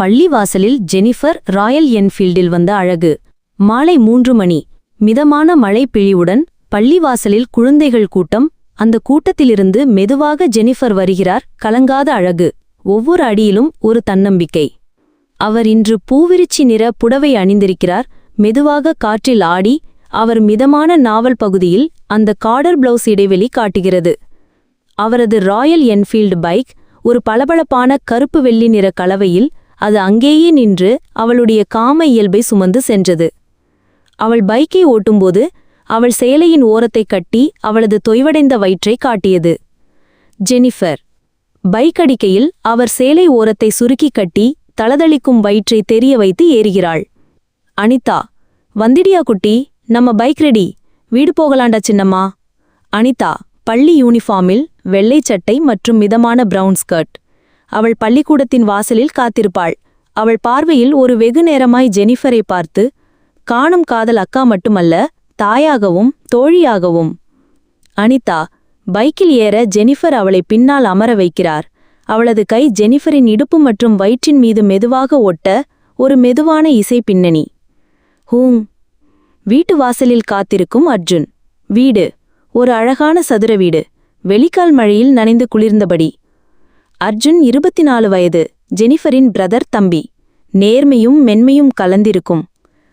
பள்ளிவாசலில் Jennifer Royal என்ஃபீல்டில் வந்த அழகு. மாலை மூன்று மணி. மிதமான மழை பிழிவுடன் பள்ளிவாசலில் குழந்தைகள் கூட்டம். அந்த கூட்டத்திலிருந்து மெதுவாக ஜெனிஃபர் வருகிறார் கலங்காத அழகு. ஒவ்வொரு அடியிலும் ஒரு தன்னம்பிக்கை. அவர் இன்று பூவிருச்சி நிற புடவை அணிந்திருக்கிறார். மெதுவாக காற்றில் ஆடி அவர் மிதமான நாவல் பகுதியில் அந்த காடர் பிளவுஸ் இடைவெளி காட்டுகிறது. அவரது ராயல் என்ஃபீல்டு பைக் ஒரு பளபளப்பான கருப்பு வெள்ளி நிற கலவையில் அது அங்கேயே நின்று அவளுடைய காம இயல்பை சுமந்து சென்றது. அவள் பைக்கை ஓட்டும்போது அவள் சேலையின் ஓரத்தைக் கட்டி அவளது தொய்வடைந்த வயிற்றை காட்டியது. ஜெனிஃபர். பைக் அடிக்கையில் அவர் சேலை ஓரத்தை சுருக்கி கட்டி தளதளிக்கும் வயிற்றை தெரிய வைத்து ஏறுகிறாள். அனிதா. வந்திடியா குட்டி நம்ம பைக் ரெடி. வீடு போகலாண்டா சின்னம்மா? அனிதா. பள்ளி யூனிஃபார்மில் வெள்ளை சட்டை மற்றும் மிதமான பிரவுன் ஸ்கர்ட். அவள் பள்ளிக்கூடத்தின் வாசலில் காத்திருப்பாள். அவள் பார்வையில் ஒரு வெகு நேரமாய் ஜெனிஃபரை பார்த்து காணும் காதல் அக்கா மட்டுமல்ல தாயாகவும் தோழியாகவும். அனிதா பைக்கில் ஏற ஜெனிஃபர் அவளை பின்னால் அமர வைக்கிறார். அவளது கை ஜெனிஃபரின் இடுப்பு மற்றும் வயிற்றின் மீது மெதுவாக ஒட்ட ஒரு மெதுவான இசை பின்னணி. ஹூம். வீட்டு வாசலில் காத்திருக்கும் அர்ஜுன். வீடு. ஒரு அழகான சதுர வீடு. வெளிக்கால் மழையில் நனைந்து குளிர்ந்தபடி. அர்ஜுன் இருபத்தி நாலு வயது ஜெனிஃபரின் பிரதர் தம்பி. நேர்மையும் மென்மையும் கலந்திருக்கும்.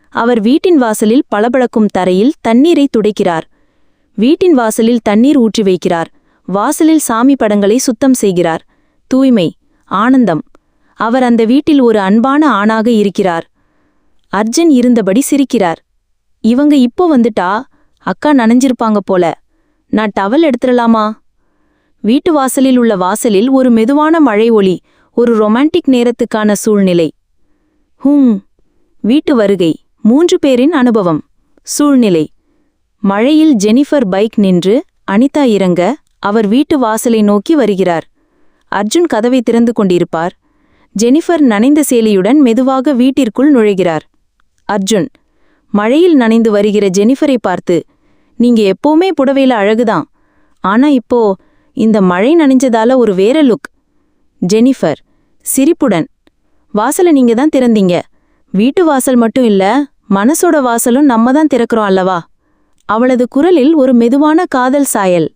அவர் வீட்டின் வாசலில் பளபளக்கும் தரையில் தண்ணீரை துடைக்கிறார். வீட்டின் வாசலில் தண்ணீர் ஊற்றி வைக்கிறார். வாசலில் சாமி படங்களை சுத்தம் செய்கிறார். தூய்மை ஆனந்தம். அவர் அந்த வீட்டில் ஒரு அன்பான ஆணாக இருக்கிறார். அர்ஜுன் இருந்தபடி சிரிக்கிறார். இவங்க இப்போ வந்துட்டா? அக்கா நனைஞ்சிருப்பாங்க போல. நான் டவல் எடுத்துடலாமா? வீட்டு வாசலில் உள்ள வாசலில் ஒரு மெதுவான மழை ஒளி ஒரு ரொமான்டிக் நேரத்துக்கான சூழ்நிலை. ஹூம் வீட்டு வருகை மூன்று பேரின் அனுபவம். சூழ்நிலை மழையில் ஜெனிஃபர் பைக் நின்று அனிதா இறங்க அவர் வீட்டு வாசலை நோக்கி வருகிறார். அர்ஜுன் கதவை திறந்து கொண்டிருப்பார். ஜெனிஃபர் நனைந்த சேலையுடன் மெதுவாக வீட்டிற்குள் நுழைகிறார். அர்ஜுன் மழையில் நனைந்து வருகிற ஜெனிஃபரை பார்த்து நீங்க எப்பவுமே புடவையில அழகுதான். ஆனா இப்போ இந்த மழை நனைஞ்சதால ஒரு வேற லுக் ஜெனிஃபர் சிரிப்புடன். வாசலை நீங்க தான் திறந்தீங்க. வீட்டு வாசல் மட்டும் இல்ல மனசோட வாசலும் நம்ம தான் திறக்கிறோம் அல்லவா? அவளது குரலில் ஒரு மெதுவான காதல் சாயல்.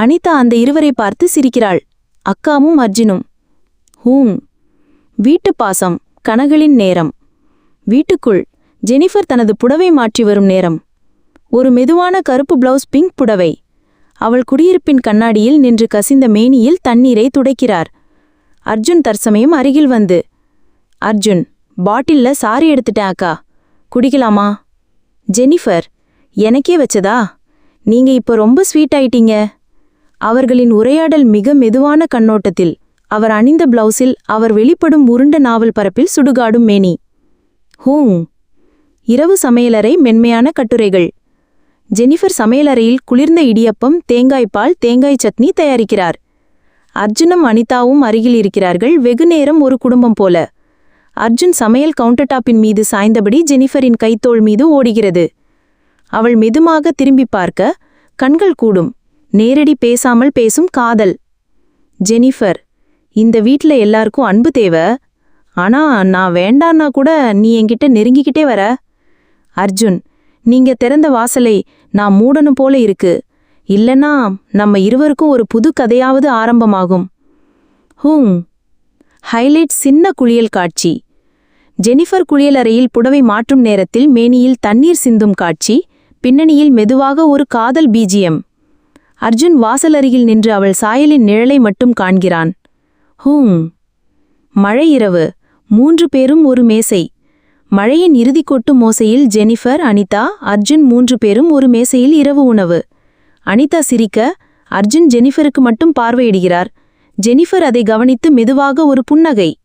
அனிதா அந்த இருவரை பார்த்து சிரிக்கிறாள். அக்காவும் அர்ஜுனும். ஹூம். வீட்டு பாசம் கனகளின் நேரம். வீட்டுக்குள் ஜெனிஃபர் தனது புடவை மாற்றி வரும் நேரம். ஒரு மெதுவான கருப்பு பிளவுஸ் பிங்க் புடவை. அவள் குடியிருப்பின் கண்ணாடியில் நின்று கசிந்த மேனியில் தண்ணீரை துடைக்கிறார். அர்ஜுன் தற்சமயம் அருகில் வந்து அர்ஜுன் பாட்டில்ல சாரி எடுத்துட்டேன் அக்கா. குடிக்கலாமா? ஜெனிஃபர் எனக்கே வச்சதா? நீங்க இப்ப ரொம்ப ஸ்வீட் ஆயிட்டீங்க. அவர்களின் உரையாடல் மிக மெதுவான கண்ணோட்டத்தில் அவர் அணிந்த பிளவுஸில் அவர் வெளிப்படும் உருண்ட நாவல் பரப்பில் சுடுகாடும் மேனி. ஹூங் இரவு சமையலறை மென்மையான கட்டுரைகள். ஜெனிஃபர் சமையலறையில் குளிர்ந்த இடியப்பம் தேங்காய்பால் தேங்காய் சட்னி தயாரிக்கிறார். அர்ஜுனும் அனிதாவும் அருகில் இருக்கிறார்கள். வெகு நேரம் ஒரு குடும்பம் போல. அர்ஜுன் சமையல் கவுண்டர் டாப்பின் மீது சாய்ந்தபடி ஜெனிஃபரின் கைத்தோள் மீது ஓடுகிறது. அவள் மெதுமாக திரும்பி பார்க்க கண்கள் கூடும். நேரடி பேசாமல் பேசும் காதல். ஜெனிஃபர் இந்த வீட்ல எல்லாருக்கும் அன்பு தேவை. ஆனா நான் வேண்டான்னா கூட நீ என்கிட்ட நெருங்கிக்கிட்டே வர. அர்ஜுன் நீங்க திறந்த வாசலை நான் மூடணும் போல இருக்கு. இல்லனா நம்ம இருவருக்கும் ஒரு புது கதையாவது ஆரம்பமாகும். ஹூம். ஹைலைட் சின்ன குளியல் காட்சி. ஜெனிஃபர் குளியலறையில் புடவை மாற்றும் நேரத்தில் மேனியில் தண்ணீர் சிந்தும் காட்சி பின்னணியில் மெதுவாக ஒரு காதல் பீஜியம். அர்ஜுன் வாசல் அருகில் நின்று அவள் சாயலின் நிழலை மட்டும் காண்கிறான். ஹூம். மழை இரவு. மூன்று பேரும் ஒரு மேசை. மழையின் இறுதி கொட்டு மோசையில் ஜெனிஃபர் அனிதா அர்ஜுன் மூன்று பேரும் ஒரு மேசையில் இரவு உணவு. அனிதா சிரிக்க அர்ஜுன் ஜெனிஃபருக்கு மட்டும் பார்வையிடுகிறார். ஜெனிஃபர் அதை கவனித்து மெதுவாக ஒரு புன்னகை.